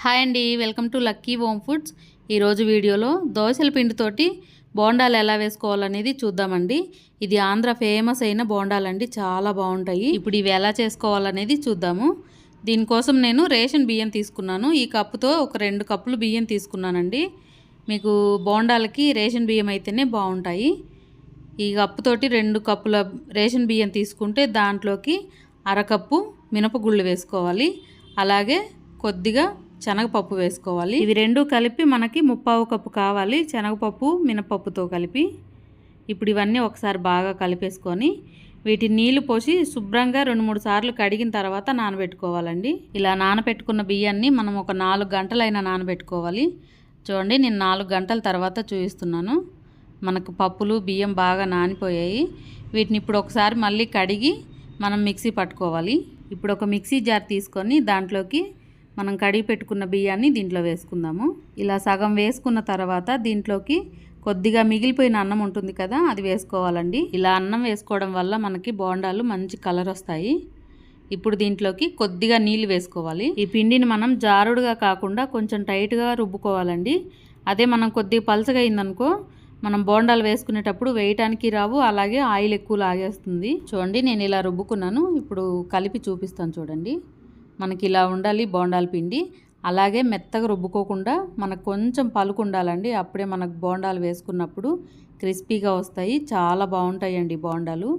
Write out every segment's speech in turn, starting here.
Hi అండి welcome to lucky home foods. ఈరోజు వీడియోలో దోశల పిండితోటి బోండాలు ఎలా వేసుకోవాలనేది చూద్దామండి. ఇది ఆంధ్ర ఫేమస్ అయిన బోండాలండి చాలా బాగుంటాయి. ఇప్పుడు ఇవి ఎలా చేసుకోవాలనేది చూద్దాము. దీనికోసం నేను రేషన్ బియ్యం తీసుకున్నాను. ఈ కప్పుతో ఒక రెండు కప్పులు బియ్యం తీసుకున్నానండి. మీకు బోండాలకి రేషన్ బియ్యం అయితేనే బాగుంటాయి. ఈ కప్పుతోటి రెండు కప్పుల రేషన్ బియ్యం తీసుకుంటే దాంట్లోకి అరకప్పు మినపగుళ్ళు వేసుకోవాలి. అలాగే కొద్దిగా శనగపప్పు వేసుకోవాలి. ఇవి రెండు కలిపి మనకి ముప్పావు కప్పు కావాలి. శనగపప్పు మినపప్పుతో కలిపి ఇప్పుడు ఇవన్నీ ఒకసారి బాగా కలిపేసుకొని వీటి నీళ్ళు పోసి శుభ్రంగా రెండు మూడు సార్లు కడిగిన తర్వాత నానబెట్టుకోవాలండి. ఇలా నానబెట్టుకున్న బియ్యాన్ని మనం ఒక నాలుగు గంటలైనా నానబెట్టుకోవాలి. చూడండి నేను నాలుగు గంటల తర్వాత చూపిస్తున్నాను. మనకు పప్పులు బియ్యం బాగా నానిపోయాయి. వీటిని ఇప్పుడు ఒకసారి మళ్ళీ కడిగి మనం మిక్సీ పట్టుకోవాలి. ఇప్పుడు ఒక మిక్సీ జార్ తీసుకొని దాంట్లోకి మనం కడిగి పెట్టుకున్న బియ్యాన్ని దీంట్లో వేసుకుందాము. ఇలా సగం వేసుకున్న తర్వాత దీంట్లోకి కొద్దిగా మిగిలిపోయిన అన్నం ఉంటుంది కదా అది వేసుకోవాలండి. ఇలా అన్నం వేసుకోవడం వల్ల మనకి బోండాలు మంచి కలర్ వస్తాయి. ఇప్పుడు దీంట్లోకి కొద్దిగా నీళ్ళు వేసుకోవాలి. ఈ పిండిని మనం జారుడుగా కాకుండా కొంచెం టైట్గా రుబ్బుకోవాలండి. అదే మనం కొద్దిగా పలచగా అయిందనుకో మనం బోండాలు వేసుకునేటప్పుడు వేయటానికి రావు అలాగే ఆయిల్ ఎక్కువ లాగేస్తుంది. చూడండి నేను ఇలా రుబ్బుకున్నాను. ఇప్పుడు కలిపి చూపిస్తాను చూడండి. మనకి ఇలా ఉండాలి బోండాల పిండి. అలాగే మెత్తగా రుబ్బుకోకుండా మనకు కొంచెం పలుకు ఉండాలండి. అప్పుడే మనకు బోండాలు వేసుకున్నప్పుడు క్రిస్పీగా వస్తాయి. చాలా బాగుంటాయండి బోండాలు.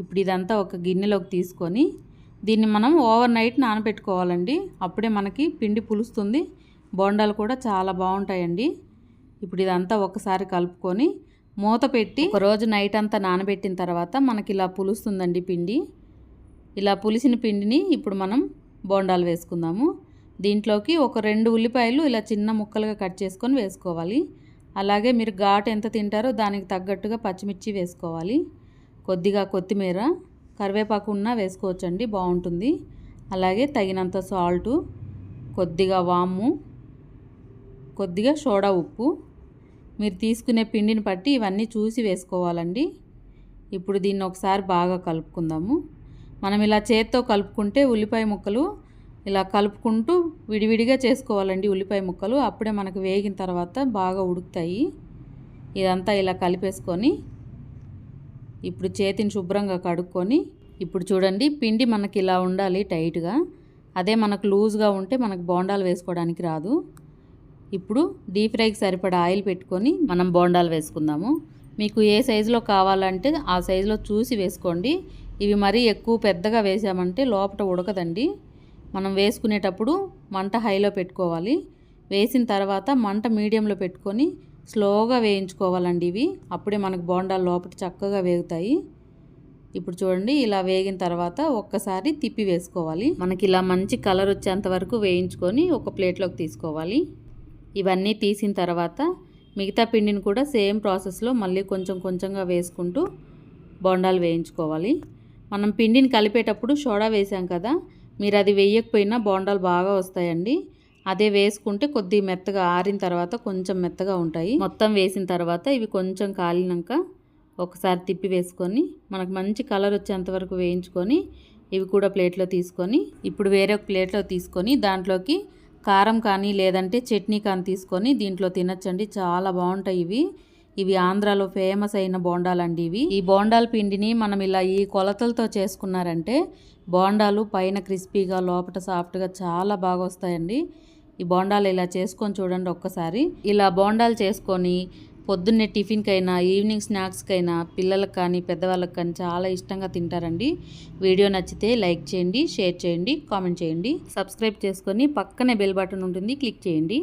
ఇప్పుడు ఇదంతా ఒక గిన్నెలోకి తీసుకొని దీన్ని మనం ఓవర్ నైట్ నానబెట్టుకోవాలండి. అప్పుడే మనకి పిండి పులుస్తుంది. బోండాలు కూడా చాలా బాగుంటాయండి. ఇప్పుడు ఇదంతా ఒకసారి కలుపుకొని మూత పెట్టి రోజు నైట్ అంతా నానబెట్టిన తర్వాత మనకి ఇలా పులుస్తుందండి పిండి. ఇలా పులిసిన పిండిని ఇప్పుడు మనం బోండాలు వేసుకుందాము. దీంట్లోకి ఒక రెండు ఉల్లిపాయలు ఇలా చిన్న ముక్కలుగా కట్ చేసుకొని వేసుకోవాలి. అలాగే మీరు ఘాటు ఎంత తింటారో దానికి తగ్గట్టుగా పచ్చిమిర్చి వేసుకోవాలి. కొద్దిగా కొత్తిమీర కరివేపాకు ఉన్నా వేసుకోవచ్చండి బాగుంటుంది. అలాగే తగినంత సాల్టు కొద్దిగా వాము కొద్దిగా సోడా ఉప్పు. మీరు తీసుకునే పిండిని బట్టి ఇవన్నీ చూసి వేసుకోవాలండి. ఇప్పుడు దీన్ని ఒకసారి బాగా కలుపుకుందాము. మనం ఇలా చేత్తో కలుపుకుంటే ఉల్లిపాయ ముక్కలు ఇలా కలుపుకుంటూ విడివిడిగా చేసుకోవాలండి ఉల్లిపాయ ముక్కలు. అప్పుడే మనకు వేగిన తర్వాత బాగా ఉడుకుతాయి. ఇదంతా ఇలా కలిపేసుకొని ఇప్పుడు చేతిని శుభ్రంగా కడుక్కొని ఇప్పుడు చూడండి పిండి మనకి ఇలా ఉండాలి టైట్గా. అదే మనకు లూజ్గా ఉంటే మనకు బోండాలు వేసుకోవడానికి రాదు. ఇప్పుడు డీప్ ఫ్రైకి సరిపడా ఆయిల్ పెట్టుకొని మనం బోండాలు వేసుకుందాము. మీకు ఏ సైజులో కావాలంటే ఆ సైజులో చూసి వేసుకోండి. ఇవి మరీ ఎక్కువ పెద్దగా వేసామంటే లోపల ఉడకదండి. మనం వేసుకునేటప్పుడు మంట హైలో పెట్టుకోవాలి. వేసిన తర్వాత మంట మీడియంలో పెట్టుకొని స్లోగా వేయించుకోవాలండి ఇవి. అప్పుడే మనకు బోండాలు లోపల చక్కగా వేగుతాయి. ఇప్పుడు చూడండి ఇలా వేగిన తర్వాత ఒక్కసారి తిప్పి వేసుకోవాలి. మనకి ఇలా మంచి కలర్ వచ్చేంత వరకు వేయించుకొని ఒక ప్లేట్లోకి తీసుకోవాలి. ఇవన్నీ తీసిన తర్వాత మిగతా పిండిని కూడా సేమ్ ప్రాసెస్లో మళ్ళీ కొంచెం కొంచెంగా వేసుకుంటూ బోండాలు వేయించుకోవాలి. మనం పిండిని కలిపేటప్పుడు సోడా వేసాం కదా మీరు అది వేయకపోయినా బోండాలు బాగా వస్తాయండి. అదే వేసుకుంటే కొద్ది మెత్తగా ఆరిన తర్వాత కొంచెం మెత్తగా ఉంటాయి. మొత్తం వేసిన తర్వాత ఇవి కొంచెం కాలినాక ఒకసారి తిప్పి వేసుకొని మనకు మంచి కలర్ వచ్చేంత వరకు వేయించుకొని ఇవి కూడా ప్లేట్లో తీసుకొని ఇప్పుడు వేరే ఒక ప్లేట్లో తీసుకొని దాంట్లోకి కారం కానీ లేదంటే చట్నీ కానీ తీసుకొని దీంట్లో తినచ్చండి. చాలా బాగుంటాయి ఇవి. ఇవి ఆంధ్రాలో ఫేమస్ అయిన బోండాలండి ఇవి. ఈ బోండాల పిండిని మనం ఇలా ఈ కొలతలతో చేసుకున్నారంటే బోండాలు పైన క్రిస్పీగా లోపల సాఫ్ట్గా చాలా బాగా వస్తాయండి. ఈ బోండాలు ఇలా చేసుకొని చూడండి ఒక్కసారి. ఇలా బోండాలు చేసుకొని పొద్దున్నే టిఫిన్కైనా ఈవినింగ్ స్నాక్స్కైనా పిల్లలకు కానీ పెద్దవాళ్ళకి కానీ చాలా ఇష్టంగా తింటారండి. వీడియో నచ్చితే లైక్ చేయండి షేర్ చేయండి కామెంట్ చేయండి. సబ్స్క్రైబ్ చేసుకొని పక్కనే బెల్ బటన్ ఉంటుంది క్లిక్ చేయండి.